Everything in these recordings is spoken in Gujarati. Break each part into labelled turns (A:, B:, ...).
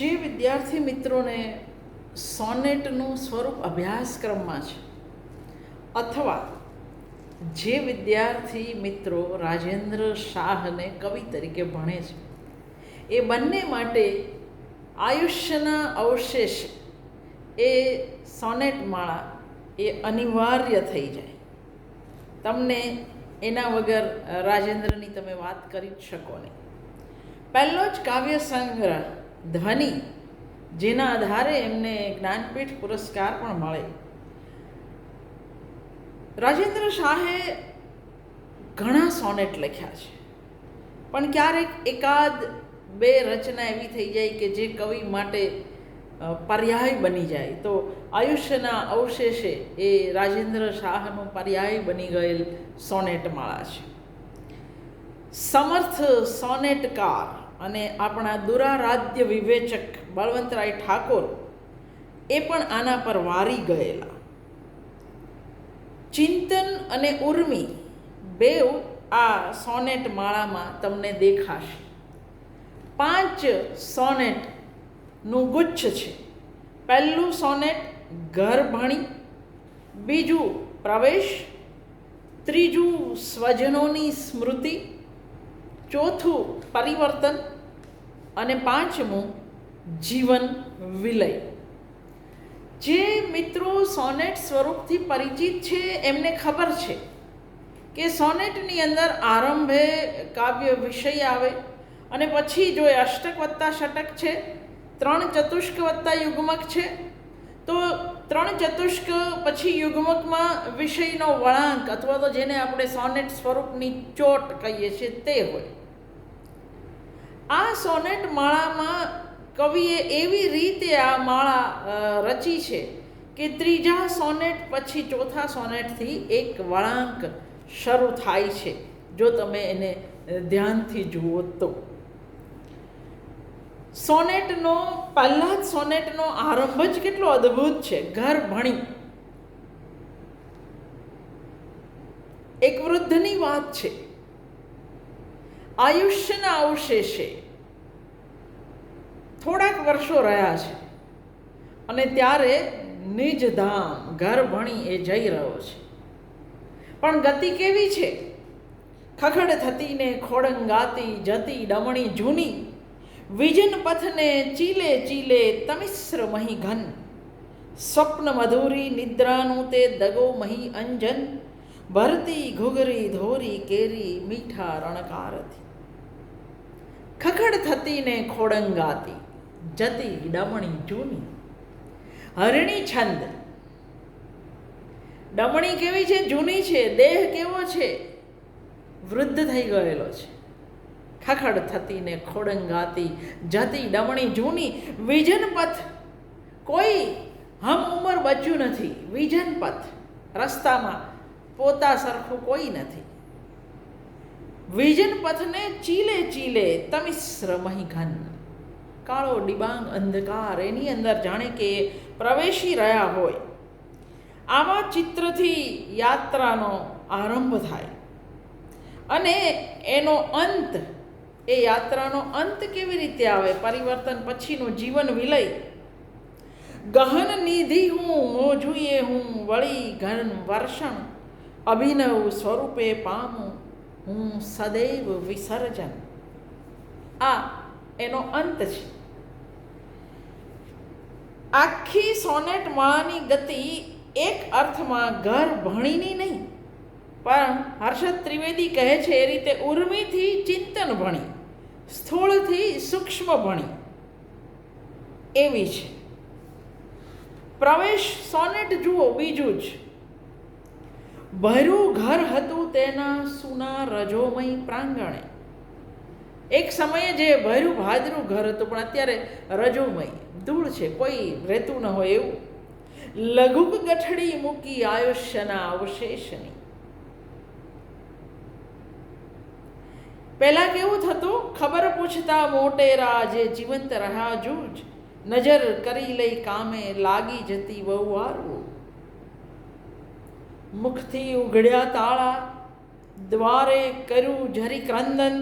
A: જે વિદ્યાર્થી મિત્રોને સોનેટનું સ્વરૂપ અભ્યાસક્રમમાં છે, અથવા જે વિદ્યાર્થી મિત્રો રાજેન્દ્ર શાહને કવિ તરીકે ભણે છે, એ બંને માટે આયુષ્યના અવશેષ એ સોનેટ માળા એ અનિવાર્ય થઈ જાય. તમને એના વગર રાજેન્દ્રની તમે વાત કરી જ શકો નહીં. પહેલો જ કાવ્ય સંગ્રહ ધ્વનિ જેના આધારે એમને જ્ઞાનપીઠ પુરસ્કાર પણ મળે. રાજેન્દ્ર શાહે ઘણા સોનેટ લખ્યા છે. પણ ક્યારેક એકાદ બે રચના એવી થઈ જાય કે જે કવિ માટે પર્યાય બની જાય. તો આયુષ્યના અવશેષે એ રાજેન્દ્ર શાહનું પર્યાય બની ગયેલ સોનેટ માળા છે. સમર્થ સોનેટકાર અને આપણા દુરારાધ્ય વિવેચક બળવંતરાય ઠાકોર એ પણ આના પર વારી ગયેલા. ચિંતન અને ઉર્મી બેવ આ સોનેટ માળામાં તમને દેખાશે. પાંચ સોનેટનું ગુચ્છ છે. પહેલું સોનેટ ઘર ભણી બીજું પ્રવેશ, ત્રીજું સ્વજનોની સ્મૃતિ, ચોથું પરિવર્તન અને પાંચમું, જીવન વિલય. જે મિત્રો સોનેટ સ્વરૂપથી પરિચિત છે, એમને ખબર છે કે સોનેટની અંદર આરંભે કાવ્ય વિષય આવે અને પછી જો એ અષ્ટક વત્તા ષટક છે, ત્રણ ચતુષ્ક વત્તા યુગ્મક છે, તો ત્રણ ચતુષ્ક પછી યુગ્મકમાં વિષયનો વળાંક અથવા તો જેને આપણે સોનેટ સ્વરૂપની ચોટ કહીએ છીએ તે હોય. આ સોનેટ માળામાં કવિએ એવી રીતે આ માળા રચી છે કે ત્રીજા સોનેટ પછી ચોથા સોનેટથી એક વળાંક શરૂ થાય છે. જો તમે એને ધ્યાનથી જુઓ તો. સોનેટનો, પહેલા જ સોનેટનો આરંભ જ કેટલો અદ્ભુત છે. ઘર ભણી. એક વૃદ્ધની વાત છે. આયુષ્યના અવશેષે થોડાક વર્ષો રહ્યા છે. અને ત્યારે નિજ ધામ ઘર ભણી એ જઈ રહ્યો છે. પણ ગતિ કેવી છે? ખખડ થતી ને ખોડંગાતી જતી ડમણી જૂની. વિજન પથને ચીલે ચીલે તમિશ્ર મહી ઘન. સ્વપ્ન મધુરી નિદ્રાનું તે દગો મહી અંજન. ભરતી ઘુઘરી ધોરી કેરી મીઠા રણકારથી. ખખડ થતી ને ખોડંગાતી જતી ડમણી જૂની. હરણી છંદ. ડમણી કેવી છે? જૂની છે. દેહ કેવો છે? વૃદ્ધ થઈ ગયેલો છે. ખખડ થતી ને ખોડંગાતી જતી ડમણી જૂની. વિજન પથ. કોઈ હમ ઉંમર બચ્યું નથી. વિજન પથ. રસ્તામાં પોતા સરખું કોઈ નથી. વિજન પથને ચીલે ચીલે તમિશ્ર મહી ઘન કાળો ડિબાંગ અંધકાર, એની અંદર જાણે કે પ્રવેશી રહ્યા હોય. આવા ચિત્રથી યાત્રાનો આરંભ થાય. અને એનો અંત, એ યાત્રાનો અંત કેવી રીતે આવે? પરિવર્તન પછીનું જીવન વિલય. ગહન નિધિ હું, મોજુએ હું, વળી ઘન વર્ષણ. અભિનવ સ્વરૂપે પામું હું સદૈવ વિસર્જન. આ એનો અંત છે. આખી સોનેટ માળાની ગતિ એક અર્થમાં ઘર ભણીની નહીં, પણ હર્ષદ ત્રિવેદી કહે છે એ રીતે ઉર્મિથી ચિંતન ભણી, સ્થૂળથી સૂક્ષ્મ ભણી. એવી છે. પ્રવેશ સોનેટ જુઓ, બીજું જ. ભર્યું ઘર હતું તેના સુના રજોમય પ્રાંગણે. એક સમયે જે ભર્યું ભાદરું ઘર હતું, પણ અત્યારે રજોમય, ધૂળ છે, કોઈ રહેતું ન હોય એવું. લઘુક ગઠડી મૂકી આયુષ્યના અવશેષની. પહેલાં કેવું થતું? ખબર પૂછતા મોટેરા જે જીવંત રહ્યા જૂજ. નજર કરી લઈ કામે લાગી જતી વહુવારું મુખથી ઉઘડ્યા તાળા, દ્વારે કર્યું જરી ક્રંદન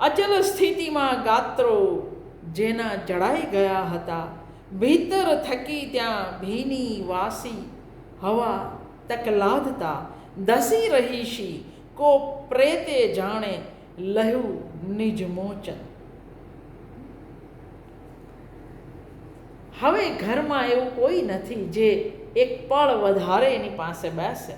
A: અચલ સ્થિતિમાં ગાત્રો જેના જડાઈ ગયા હતા, ભીતર થકી ત્યાં ભીની વાસી હવા તકલાદતા દસી રહીશી કો પ્રેતે જાણે લહુ નિજ મોચન. હવે ઘરમાં એવું કોઈ નથી જે એક પળ વધારે એની પાસે બેસે.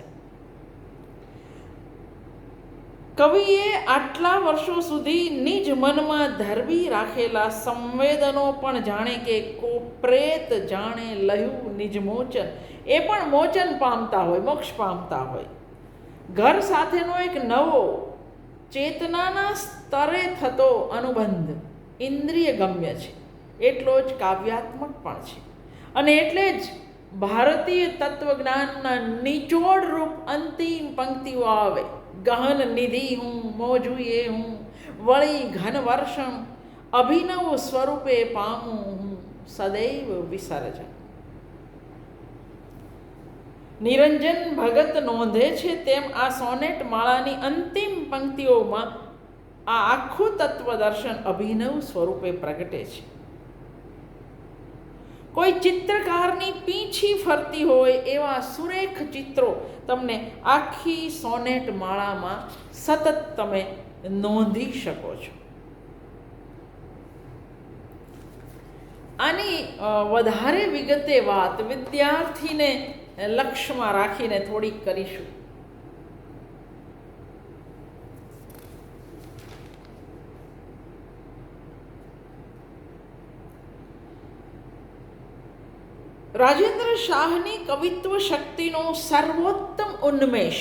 A: કવિએ આટલા વર્ષો સુધી નિજ મનમાં ધરવી રાખેલા સંવેદનો પણ જાણે કે કોપ્રેત જાણે લહ્યું નિજ મોચન. એ પણ મોચન પામતા હોય, મોક્ષ પામતા હોય. ઘર સાથેનો એક નવો, ચેતનાના સ્તરે થતો અનુબંધ ઇન્દ્રિય ગમ્ય છે. એટલો જ કાવ્યાત્મક પણ છે. અને એટલે જ ભારતીય તત્વજ્ઞાનના નિચોડ રૂપ અંતિમ પંક્તિઓ આવે. ગહન નિધિ હું, મોજુએ હું, વળી ઘન વર્ષમ અભિનવ સ્વરૂપે પામું હું, સદૈવ વિસર્જન. નિરંજન ભગત નોંધે છે તેમ આ સોનેટ માળાની અંતિમ પંક્તિઓમાં આ આખું તત્વદર્શન અભિનવ સ્વરૂપે પ્રગટે છે. કોઈ ચિત્રકારની પીંછી ફરતી હોય એવા સુરેખ ચિત્રો તમને આખી સોનેટ માળામાં સતત તમે નોંધી શકો છો. આની વધારે વિગતે વાત વિદ્યાર્થીને લક્ષ્યમાં રાખીને થોડીક કરીશું. રાજેન્દ્ર શાહની કવિત્વ શક્તિનો સર્વોત્તમ ઉન્મેષ.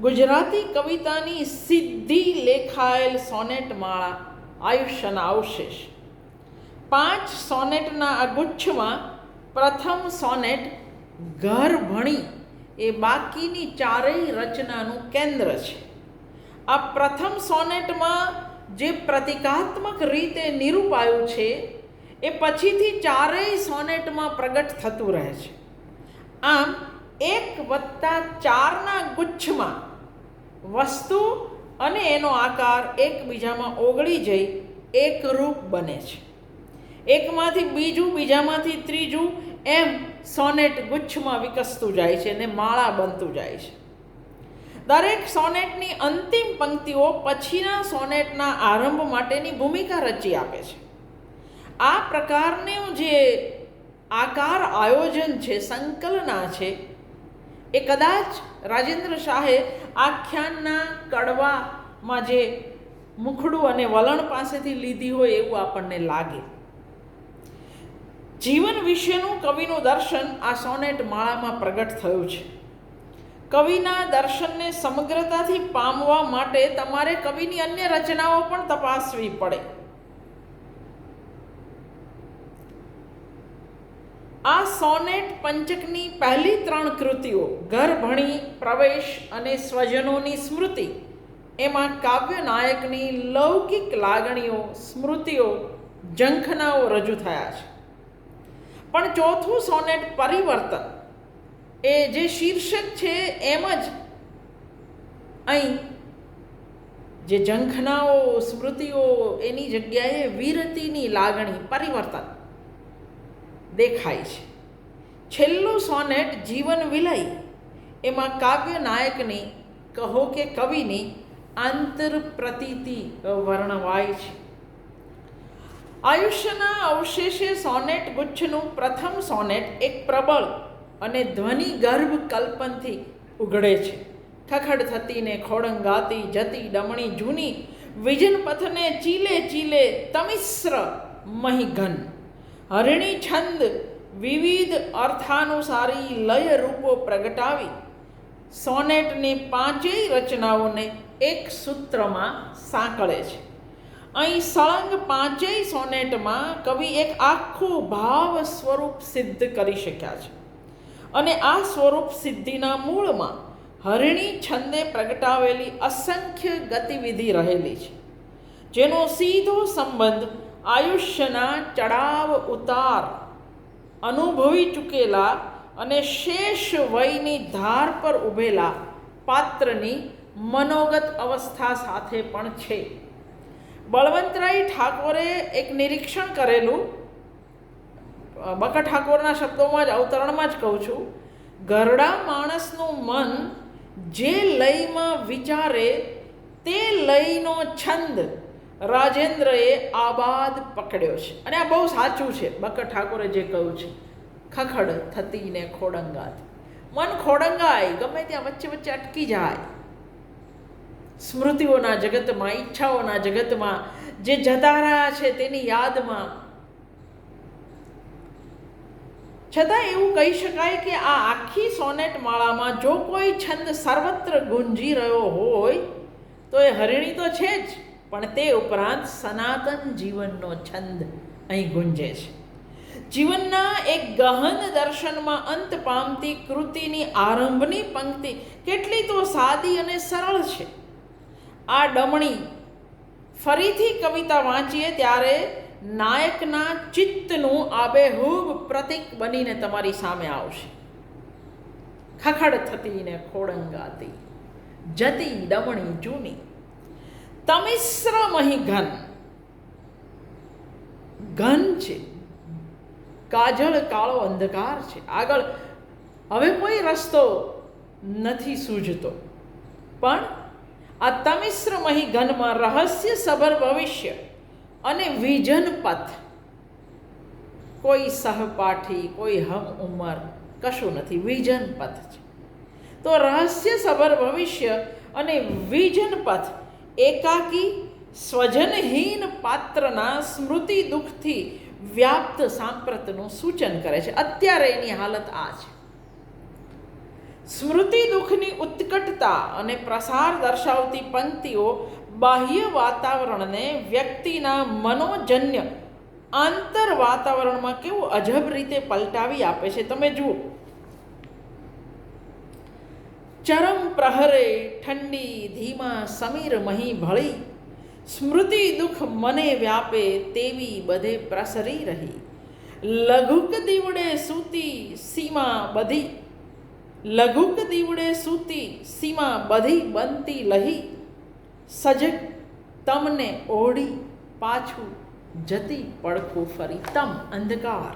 A: ગુજરાતી કવિતાની સિદ્ધિ લેખાયેલ સોનેટ માળા આયુષ્યના અવશેષ. પાંચ સોનેટના આ ગુચ્છમાં પ્રથમ સોનેટ, ઘર ભણી એ બાકીની ચારેય રચનાનું કેન્દ્ર છે. આ પ્રથમ સોનેટમાં જે પ્રતિકાત્મક રીતે નિરૂપાયું છે એ પછીથી ચારેય સોનેટમાં પ્રગટ થતું રહે છે. આમ એક વત્તા ચારના ગુચ્છમાં વસ્તુ અને એનો આકાર એકબીજામાં ઓગળી જઈ એકરૂપ બને છે. એકમાંથી બીજું, બીજામાંથી ત્રીજું એમ સોનેટ ગુચ્છમાં વિકસતું જાય છે અને માળા બનતું જાય છે. દરેક સોનેટની અંતિમ પંક્તિઓ પછીના સોનેટના આરંભ માટેની ભૂમિકા રચી આપે છે. આ પ્રકારનું જે આકાર આયોજન છે, સંકલના છે, એ કદાચ રાજેન્દ્ર શાહે આખ્યાનના કડવામાં જે મુખડું અને વલણ પાસેથી લીધી હોય એવું આપણને લાગે. જીવન વિશેનું કવિનું દર્શન આ સોનેટ માળામાં પ્રગટ થયું છે. કવિના દર્શનને સમગ્રતાથી પામવા માટે તમારે કવિની અન્ય રચનાઓ પણ તપાસવી પડે. આ સોનેટ પંચકની પહેલી ત્રણ કૃતિઓ, ઘર ભણી, પ્રવેશ અને સ્વજનોની સ્મૃતિ, એમાં કાવ્ય નાયકની લૌકિક લાગણીઓ, સ્મૃતિઓ, ઝંખનાઓ રજૂ થયા છે. પણ ચોથું સોનેટ પરિવર્તન, એ જે શીર્ષક છે એમ જ અહીં, જે ઝંખનાઓ, સ્મૃતિઓ, એની જગ્યાએ વિરતીની લાગણી, પરિવર્તન. દેખાય છે. છેલ્લું સોનેટ જીવન વિલય. એમાં કાવ્ય નાયકની કહો કે કવિની આંતર પ્રતીતિ વર્ણવાય છે. આયુષ્યના અવશેષે સોનેટ ગુચ્છનું પ્રથમ સોનેટ એક પ્રબળ અને ધ્વનિ ગર્ભ કલ્પનથી ઉઘડે છે. ખખડ થતી ને ખોડંગાતી જતી ડમણી જૂની વિજન પથને ચીલે ચીલે તમિશ્ર મહિઘન. હરિણી છંદ વિવિધ અર્થાનુસારી લય રૂપો પ્રગટાવી. સોનેટની પાંચેય રચનાઓને એક સૂત્રમાં સાંકળે છે. અહીં સળંગ પાંચેય સોનેટમાં કવિ એક આખું ભાવ સ્વરૂપ સિદ્ધ કરી શક્યા છે. અને આ સ્વરૂપ સિદ્ધિના મૂળમાં હરિણી છંદે પ્રગટાવેલી અસંખ્ય ગતિવિધિ રહેલી છે. જેનો સીધો સંબંધ આયુષ્યના ચડાવ ઉતાર અનુભવી ચૂકેલા અને શેષ વયની ધાર પર ઊભેલા પાત્રની મનોગત અવસ્થા સાથે પણ છે. બળવંતરાય ઠાકોરે એક નિરીક્ષણ કરેલું. બકા ઠાકોરના શબ્દોમાં જ, અવતરણમાં જ કહું છું. ઘરડા માણસનું મન જે લયમાં વિચારે તે લયનો છંદ રાજેન્દ્રએ આબાદ પકડ્યો છે. અને આ બહુ સાચું છે. બકર ઠાકોરે જે કહ્યું છે, ખખડ થતી ને ખોડંગાત. મન ખોડંગાય, ગમે ત્યાં વચ્ચે વચ્ચે અટકી જાય. સ્મૃતિઓના જગતમાં, ઈચ્છાઓના જગતમાં, જે જતા રહ્યા છે તેની યાદમાં. છતાં એવું કહી શકાય કે આ આખી સોનેટ માળામાં જો કોઈ છંદ સર્વત્ર ગુંજી રહ્યો હોય, તો એ હરિણી તો છે જ. પણ તે ઉપરાંત સનાતન જીવનનો છંદ અહીં ગુંજે છે. જીવનના એક ગહન દર્શનમાં અંત પામતી કૃતિની આરંભની પંક્તિ કેટલી તો સાદી અને સરળ છે. આ ડમણી ફરીથી કવિતા વાંચીએ ત્યારે નાયકના ચિત્તનું આબેહૂબ પ્રતીક બનીને તમારી સામે આવશે. ખખડ થતી ને ખોડંગાતી, જતી ડમણી જૂની તમિશ્ર અહીં ઘન. ઘન છે. કાજળ, કાળો અંધકાર છે. આગળ, હવે કોઈ રસ્તો નથી સૂઝતો પણ આ તમિશ્રમહી ઘનમાં રહસ્ય સભર ભવિષ્ય અને વિજન પથ. કોઈ સહપાઠી, કોઈ હમ ઉંમર, કશું નથી. વિજન પથ છે. તો રહસ્ય સભર ભવિષ્ય અને વિજન પથ એકાકી સ્વજનહીન પાત્રના સ્મૃતિ દુઃખથી વ્યાપ્ત સાંપ્રતનું સૂચન કરે છે. અત્યારે એની હાલત આ છે. સ્મૃતિ દુઃખની ઉત્કટતા અને પ્રસાર દર્શાવતી પંક્તિઓ બાહ્ય વાતાવરણને વ્યક્તિના મનોજન્ય આંતર વાતાવરણમાં કેવું અજબ રીતે પલટાવી આપે છે. તમે જુઓ ચરમ પ્રહરે ઠંડી ધીમા સમીર મહી ભળી સ્મૃતિ દુઃખ મને વ્યાપે તેવી બધે પ્રસરી રહી લઘુક દીવડે સૂતી સીમા બધી લઘુક દીવડે સૂતી સીમા બધી બનતી લહી સજગ તમને ઓઢી પાછું જતી પડખું ફરી તમ અંધકાર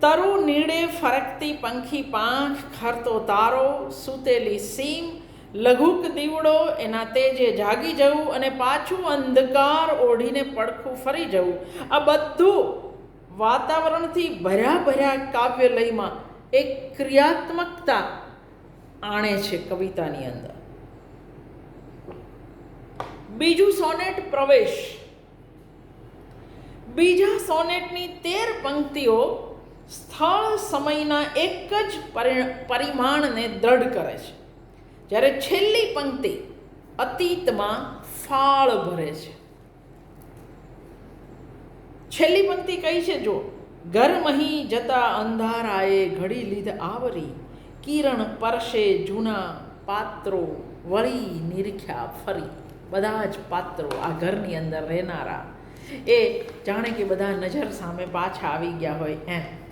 A: તરુ નીડે ફરકતી પંખી પાંખ, ખરતો તારો, સૂતેલી સીમ, લઘુક દીવડો, એના તેજે જાગી જવું અને પાછું અંધકાર ઓઢીને પડખું ફરી જવું. આ બધું વાતાવરણથી ભર્યા ભર્યા કાવ્યલયમાં એક ક્રિયાત્મકતા આણે છે કવિતાની અંદર. બીજું સોનેટ પ્રવેશ. બીજા સોનેટની તેર પંક્તિઓ સ્થળ સમયના એક જ પરિ- પરિમાણને દ્રઢ કરે છે. જ્યારે છેલ્લી પંક્તિ અતીતમાં ફાળ ભરે છે. છેલ્લી પંક્તિ કઈ છે? જો ઘર મહી જતા અંધારાએ ઘડી લીધ આવરી, કિરણ પરશે જૂના પાત્રો વળી નિરખ્યા ફરી. બધા જ પાત્રો આ ઘરની અંદર રહેનારા. એ જાણે કે બધા નજર સામે પાછા આવી ગયા હોય એમ.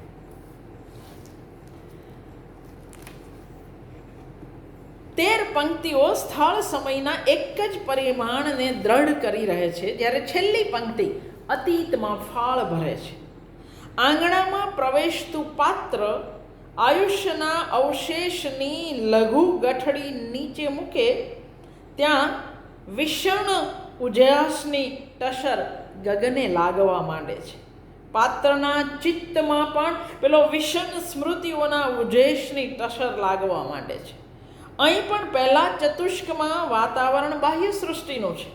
A: તેર પંક્તિઓ સ્થળ સમયના એક જ પરિમાણને દ્રઢ કરી રહે છે. જ્યારે છેલ્લી પંક્તિ અતીતમાં ફાળ ભરે છે. આંગણામાં પ્રવેશતું પાત્ર આયુષ્યના અવશેષની લઘુ ગઠડી નીચે મૂકે, ત્યાં વિષણ ઉજ્યાસની ટસર ગગને લાગવા માંડે છે. પાત્રના ચિત્તમાં પણ પેલો વિષણ સ્મૃતિઓના ઉજેશની ટસર લાગવા માંડે છે. અહીં પણ પહેલા ચતુષ્કમાં વાતાવરણ બાહ્ય સૃષ્ટિનું છે.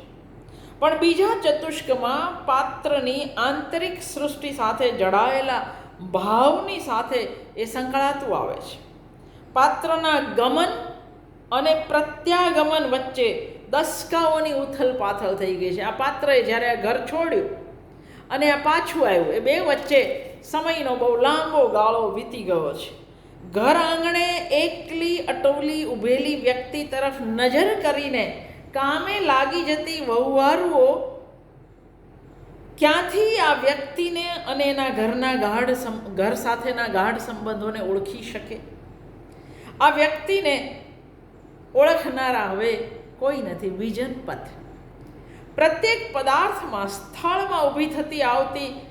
A: પણ બીજા ચતુષ્કમાં પાત્રની આંતરિક સૃષ્ટિ સાથે જડાયેલા ભાવની સાથે એ સંકળાતું આવે છે. પાત્રના ગમન અને પ્રત્યાગમન વચ્ચે દસકાઓની ઉથલ પાથલ થઈ ગઈ છે. આ પાત્રએ જ્યારે આ ઘર છોડ્યું અને આ પાછું આવ્યું, એ બે વચ્ચે સમયનો બહુ લાંબો ગાળો વીતી ગયો છે. ઘર આંગણે એકલી અટોલી ઊભેલી વ્યક્તિ તરફ નજર કરીને કામે લાગી જતી વહુવારુઓ ક્યાંથી આ વ્યક્તિને અને એના ઘરના ગાઢ ઘર સાથેના ગાઢ સંબંધોને ઓળખી શકે? આ વ્યક્તિને ઓળખનારા હવે કોઈ નથી વિજન પથ પ્રત્યેક પદાર્થમાં સ્થળમાં ઊભી થતી આવતી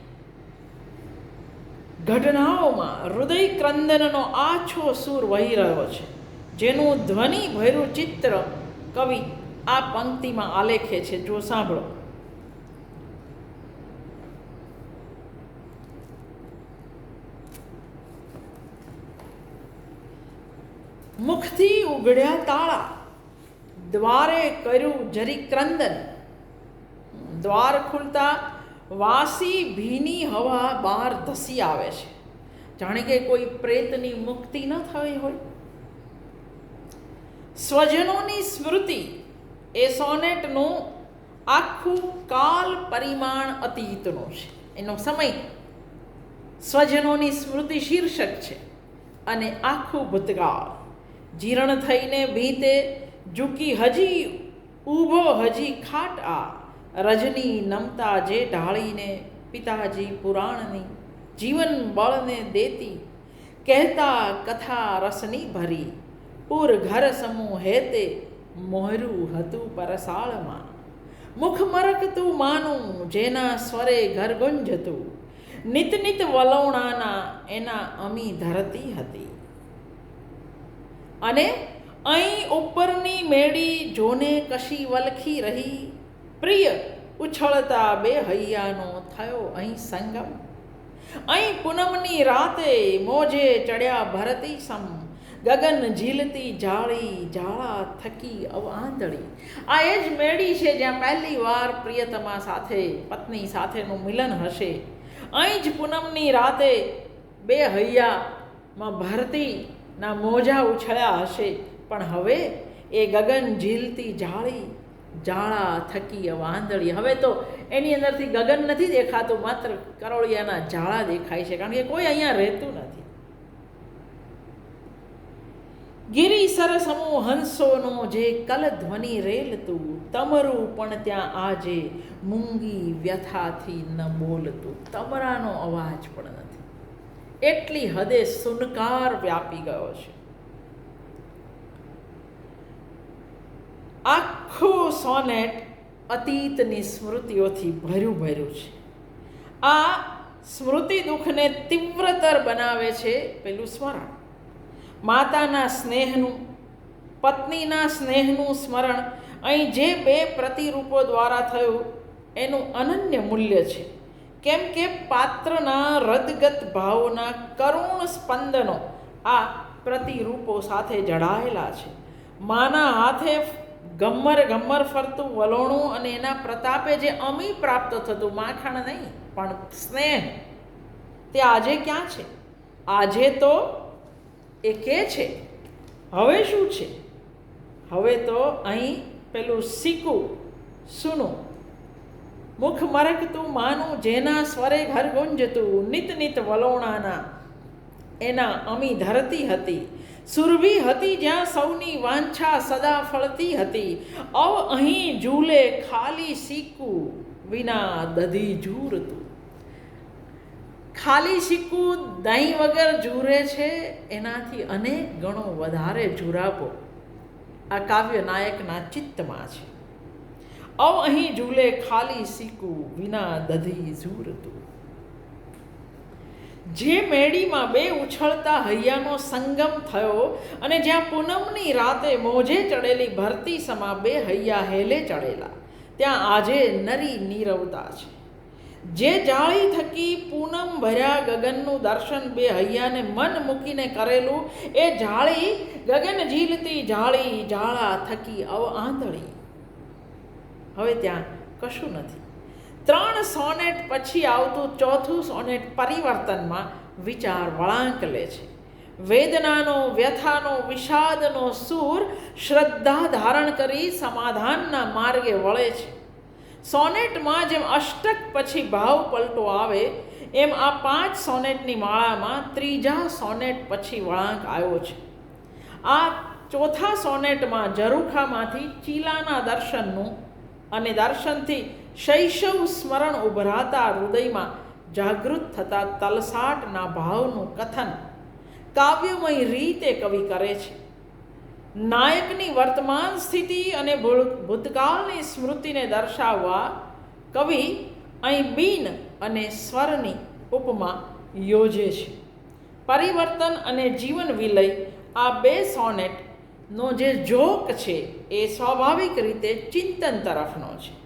A: ઘટનાઓમાં હૃદય ક્રંદનનો આછો સૂર વહી રહ્યો છે. જેનું ધ્વનિ ભર્યું ચિત્ર કવિ આ પંક્તિમાં આલેખે છે. જો સાંભળો. મુખથી ઉઘડ્યા તાળા, દ્વારે કર્યું જરી ક્રંદન. દ્વાર ખુલતા વાસી ભીની હવા બહાર ધસી આવે છે. જાણે કે કોઈ પ્રેતની મુક્તિ ન થઈ હોય. સ્વજનોની સ્મૃતિ એ સોનેટનું આખું કાલ પરિમાણ અતીતનું છે. એનો સમય સ્વજનોની સ્મૃતિ શીર્ષક છે અને આખું ભૂતકાળ. જીર્ણ થઈને ભીતે ઝૂકી હજી, ઊભો હજી ખાટ આ રજની નમતા જે ઢાળીને પિતાજી પુરાણની જીવન બળને દેતી, કહેતા કથા રસની ભરી. પૂર ઘર સમૂહ હેતે મોહરું હતું પરસાળમાં. મુખ મરકતું માનું, જેના સ્વરે ઘર ગુંજતું. નિત નિત વલોણાના એના અમી ધરતી હતી. અને અહીં ઉપરની મેળી જોને કશી વલખી રહી પ્રિય, ઉછળતા બે હૈયાનો થયો અહીં સંગમ. અહીં પૂનમની રાતે મોજે ચડ્યા ભરતી સમ. ગગન ઝીલતી જાળી જાળા થકી અવાંધળી આ એ જ મેળી છે જ્યાં પહેલી વાર પ્રિયતમા સાથે, પત્ની સાથેનું મિલન હશે. અહીં જ પૂનમની રાતે બે હૈયામાં ભરતીના મોજા ઉછળ્યા હશે. પણ હવે એ ગગન ઝીલતી જાળી જાળા થકી વાંદળી હવે તો એની અંદરથી ગગન નથી દેખાતું, માત્ર કરોળિયાના જાળા દેખાય છે, કારણ કે કોઈ અહીંયા રહેતું નથી. ગિરી સરસમો હંસોનો જે કલ ધ્વનિ રેલતું, તમરું પણ ત્યાં આજે મૂંગી વ્યથાથી ન બોલતું. તમરાનો અવાજ પણ નથી. એટલી હદે સુનકાર વ્યાપી ગયો છે. આખું સોનેટ અતીતની સ્મૃતિઓથી ભર્યું ભર્યું છે. આ સ્મૃતિ દુઃખને તીવ્રતર બનાવે છે પેલું સ્મરણ. માતાના સ્નેહનું, પત્નીના સ્નેહનું સ્મરણ અહીં જે બે પ્રતિરૂપો દ્વારા થયું, એનું અનન્ય મૂલ્ય છે. કેમ કે પાત્રના રદગત ભાવોના કરુણ સ્પંદનો આ પ્રતિરૂપો સાથે જડાયેલા છે. માના હાથે ગમ્મર ગમ્મર ફરતું, વલોણું અને એના પ્રતાપે જે અમી પ્રાપ્ત થતું, માખણ નહીં, પણ સ્નેહ, તે આજે ક્યાં છે? આજે તો એ કે છે? હવે શું છે? હવે તો અહીં પેલું સીકું સૂનું. મુખ મરકતું, માનું, જેના સ્વરે ઘર ગુંજતું, નિત નિત વલોણાના એના અમી ધરતી હતી. સુરભી હતી જ્યાં સૌની વાંછા સદા ફળતી હતી. અવ અહીં ઝૂલે ખાલી સિક્કું વિના દધી ઝૂરતું. ખાલી સિક્કું દહીં વગર ઝૂરે છે, એનાથી અનેક ગણો વધારે ઝુરાપો. આ કાવ્ય નાયકના ચિત્તમાં છે. અવ અહીં ઝૂલે ખાલી સિક્કું વિના દધી ઝૂરતું. જે મેડીમાં બે ઉછળતા હૈયાનો સંગમ થયો અને જ્યાં પૂનમની રાતે મોજે ચડેલી ભરતી સમા બે હૈયા હેલે ચડેલા, ત્યાં આજે નરી નીરવતા છે. જે જાળી થકી પૂનમ ભર્યા ગગનનું દર્શન બે હૈયાને મન મૂકીને કરેલું, એ જાળી ગગન ઝીલતી જાળી, જાળા થકી અવ આંધળી. હવે ત્યાં કશું નથી. ત્રણ સોનેટ પછી આવતું ચોથું સોનેટ પરિવર્તનમાં વિચાર વળાંક લે છે. વેદનાનો, વ્યથાનો, વિષાદનો સૂર શ્રદ્ધા ધારણ કરી સમાધાનના માર્ગે વળે છે. સોનેટમાં જેમ અષ્ટક પછી ભાવ પલટો આવે, એમ આ પાંચ સોનેટની માળામાં ત્રીજા સોનેટ પછી વળાંક આવ્યો છે. આ ચોથા સોનેટમાં ઝરૂખામાંથી ચીલાના દર્શનનું અને દર્શનથી શૈશવ સ્મરણ ઉભરાતા હૃદયમાં જાગૃત થતા તલસાટના ભાવનું કથન કાવ્યમય રીતે કવિ કરે છે. નાયકની વર્તમાન સ્થિતિ અને ભૂતકાળની સ્મૃતિને દર્શાવવા કવિ અહીં બીન અને સ્વરની ઉપમા યોજે છે. પરિવર્તન અને જીવન વિલય આ બે સોનેટનો જે જોક છે એ સ્વાભાવિક રીતે ચિંતન તરફનો છે.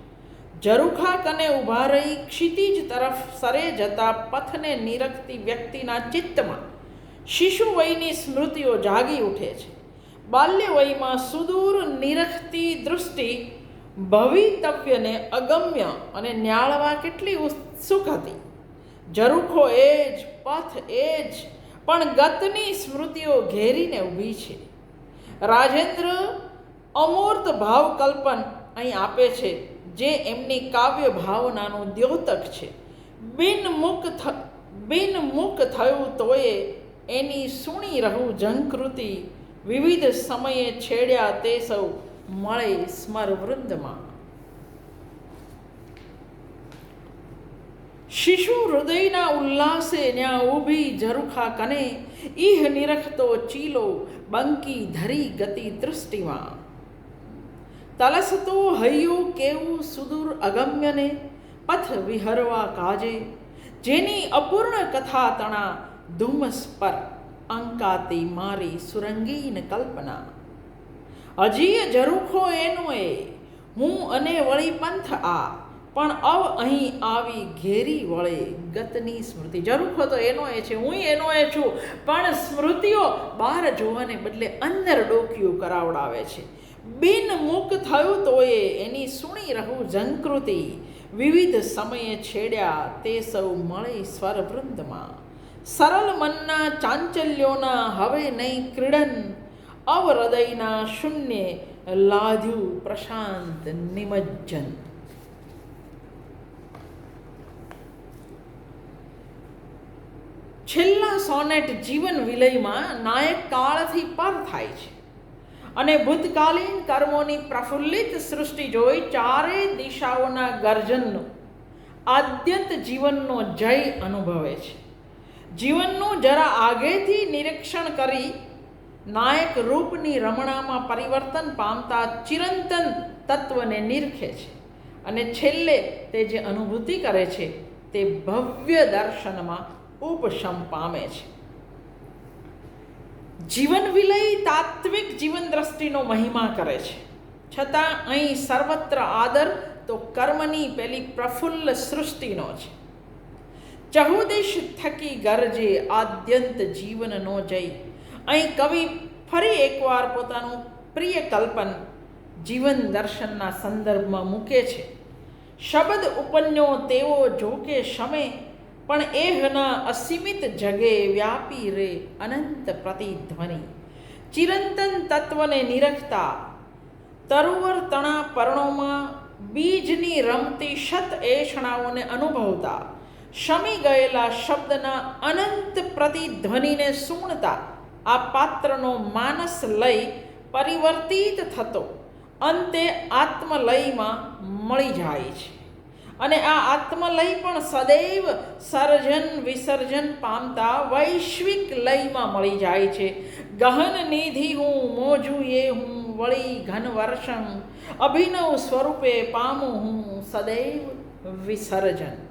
A: ઝરૂખા કને ઊભા રહી ક્ષિતિજ તરફ સરે જતા પથને નિરખતી વ્યક્તિના ચિત્તમાં શિશુ વયની સ્મૃતિઓ જાગી ઉઠે છે. બાલ્ય વયમાં સુદૂર નિરખતી દૃષ્ટિ ભવિતવ્યને અગમ્ય અને ન્યાળવા કેટલી ઉત્સુક હતી. ઝરૂખો એ જ, પથ એ જ, પણ ગતની સ્મૃતિઓ ઘેરીને ઊભી છે. રાજેન્દ્ર અમૂર્ત ભાવકલ્પન અહીં આપે છે. જે એમની કાવ્ય ભાવનાનું દ્યોતક છે. બિનમુખ થ બિનમુખ થયું તોય એની સુણી રહું જંકૃતિ વિવિધ સમયે છેડ્યા તે સૌ મળે સ્મરવૃંદમાં. શિશુ હૃદયના ઉલ્લાસે ન્યા ઊભી ઝરૂખા કને, ઈહ નિરખતો ચીલો બંકી ધરી ગતિ દૃષ્ટિમાં તલસતો હૈયું કેવું સુદૂર અગમ્યને, પથ વિહરવા કાજે, જેની અપૂર્ણ કથા તણા ધુમ્મસ પર અંકાતી મારી સુરંગીન કલ્પના. હજી ઝરૂખો એનો એ હું અને વળી પંથ આ, પણ અવ અહીં આવી ઘેરી વળે ગતની સ્મૃતિ. જરૂખો તો એનો એ છે, હું એનો એ છું, પણ સ્મૃતિઓ બહાર જોવાને બદલે અંદર ડોકિયું કરાવડાવે છે. બિન મુક થયું તોય એની સુણી રહું જનકૃતિ. વિવિધ સમયે છેડ્યા તે સૌ મળે સ્વરવૃંદમાં. સરળ મનના ચાંચલ્યોના હવે નહીં ક્રીડન. અવહૃદયના શૂન્ય લાધ્યું પ્રશાંત નિમજ્જન. છેલ્લા સોનેટ જીવન વિલયમાં નાયક કાળથી પર થાય છે. અને ભૂતકાલીન કર્મોની પ્રફુલ્લિત સૃષ્ટિ જોઈ ચારેય દિશાઓના ગર્જનનો, આદ્યંત જીવનનો જય અનુભવે છે. જીવનનું જરા આગેથી નિરીક્ષણ કરી નાયક રૂપની રમણામાં પરિવર્તન પામતા ચિરંતન તત્વને નિરખે છે અને છેલ્લે તે જે અનુભૂતિ કરે છે તે ભવ્ય દર્શનમાં ઉપશમ પામે છે. જીવન વિલય તાત્વિક જીવન દ્રષ્ટિનો મહિમા કરે છે. છતાં અહીં સર્વત્ર આદર તો કર્મની પેલી પ્રફુલ્લ સૃષ્ટિનો છે. ચહુદેશ થકી ગરજે આદ્યંત જીવનનો જય. અહીં કવિ ફરી એકવાર પોતાનું પ્રિય કલ્પન જીવન દર્શનના સંદર્ભમાં મૂકે છે. શબ્દ ઉપન્યો તેઓ જોકે શમે પણ એહના અસીમિત જગે વ્યાપી રે અનંત પ્રતિધ્વનિ. ચિરંતન તત્વને નિરખતા તરુવર તણા પર્ણોમાં બીજની રમતી શત એષણાઓને અનુભવતા શમી ગયેલા શબ્દના અનંત પ્રતિધ્વનિને સૂણતા આ પાત્રનો માનસ લય પરિવર્તિત થતો. અંતે આત્મલયમાં મળી જાય છે. અને આ આત્મલય પણ સદૈવ સર્જન વિસર્જન પામતા વૈશ્વિક લયમાં મળી જાય છે. ગહન નિધિ હું, મોજું એ હું, વળી ઘન વર્ષમ. અભિનવ સ્વરૂપે પામું હું, સદૈવ વિસર્જન.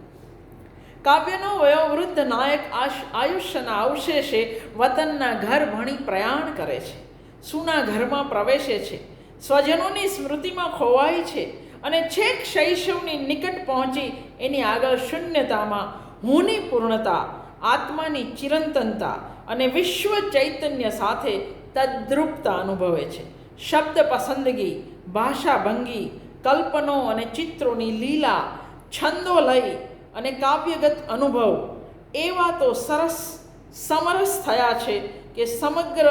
A: કાવ્યનો વયોવૃદ્ધ નાયક આયુષ્યના અવશેષે વતનના ઘર ભણી પ્રયાણ કરે છે. સુના ઘરમાં પ્રવેશે છે. સ્વજનોની સ્મૃતિમાં ખોવાય છે. અને છેક શૈશવની નિકટ પહોંચી એની આગળ શૂન્યતામાં હુંની પૂર્ણતા, આત્માની ચિરંતનતા અને વિશ્વ ચૈતન્ય સાથે તદ્રુપતા અનુભવે છે. શબ્દ પસંદગી, ભાષા ભંગી, કલ્પનો અને ચિત્રોની લીલા, છંદો લઈ અને કાવ્યગત અનુભવ એવા તો સરસ સમરસ થયા છે કે સમગ્ર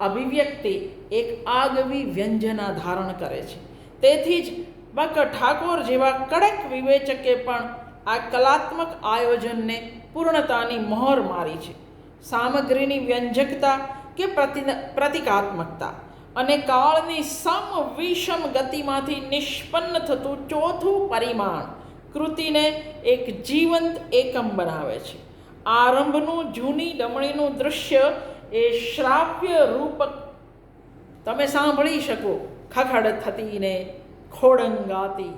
A: અભિવ્યક્તિ એક આગવી વ્યંજના ધારણ કરે છે. તેથી જ બક ઠાકોર જેવા કડક વિવેચકે પણ આ કલાત્મક આયોજનને પૂર્ણતાની મહોર મારી છે. સામગ્રીની વ્યંજકતા કે પ્રતિ, પ્રતિકાત્મકતા અને કાળની સમ વિષમ ગતિમાંથી નિષ્પન્ન થતું ચોથું પરિમાણ કૃતિને એક જીવંત એકમ બનાવે છે. આરંભનું જૂની ડમણીનું દૃશ્ય એ શ્રાવ્ય રૂપક તમે સાંભળી શકો. ખખડ થતી ને ખોડંગાતી.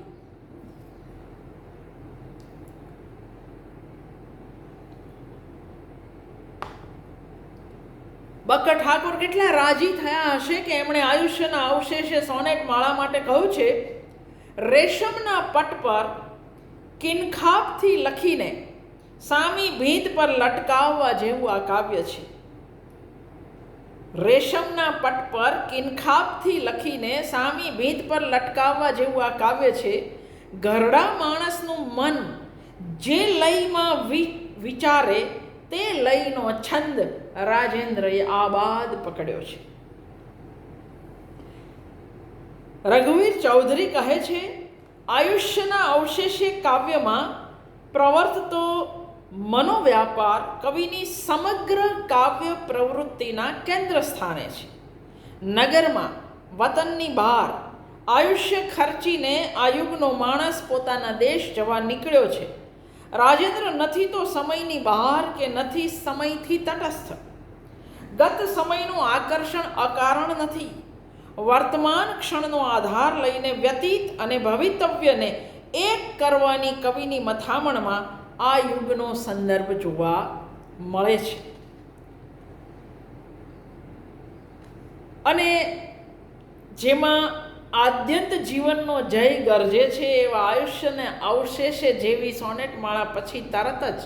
A: બક્કર ઠાકોર કેટલા રાજી થયા હશે કે એમણે આયુષ્યના અવશેષે સોનેટ માળા માટે કહ્યું છે, રેશમના પટ પર કિનખાબથી લખીને સામી ભીંત પર લટકાવવા જેવું આ કાવ્ય છે. રેશમના પટ પર કિનખાબથી લખીને સામી ભીંત પર લટકાવવા જેવું આ કાવ્ય છે ઘરડા માણસનું મન જે લયમાં વિચારે તે લયનો છંદ રાજેન્દ્રએ આબાદ પકડ્યો છે. રઘુવીર ચૌધરી કહે છે, આયુષ્યના અવશેષે કાવ્યમાં પ્રવર્તતો મનોવ્યાપાર કવિની સમગ્ર કાવ્ય પ્રવૃત્તિના કેન્દ્ર સ્થાને છે. નગરમાં વતનની બહાર આયુષ્ય ખર્ચીને આ યુગનો માણસ પોતાના દેશ જવા નીકળ્યો છે. રાજેન્દ્ર નથી તો સમયની બહાર કે નથી સમયથી તટસ્થ. ગત સમયનું આકર્ષણ અકારણ નથી. વર્તમાન ક્ષણનો આધાર લઈને વ્યતીત અને ભવિતવ્યને એક કરવાની કવિની મથામણમાં આ યુગનો સંદર્ભ જોવા મળે છે. અને જેમાં આદ્યંત જીવનનો જય ગરજે છે એવા આયુષ્યને અવશેષે જેવી સોનેટ માળા પછી તરત જ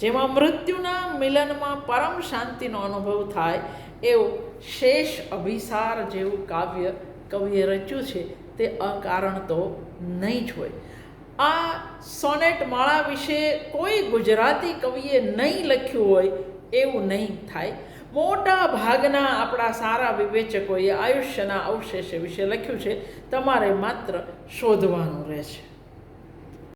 A: જેમાં મૃત્યુના મિલનમાં પરમ શાંતિનો અનુભવ થાય એવું શેષ અભિસાર જેવું કાવ્ય કવિએ રચ્યું છે તે અકારણ તો નહીં જ હોય. આ સોનેટ માળા વિશે કોઈ ગુજરાતી કવિએ નહીં લખ્યું હોય એવું નહીં થાય. મોટા ભાગના આપણા સારા વિવેચકોએ આયુષ્યના અવશેષ વિશે લખ્યું છે. તમારે માત્ર શોધવાનું રહેશે.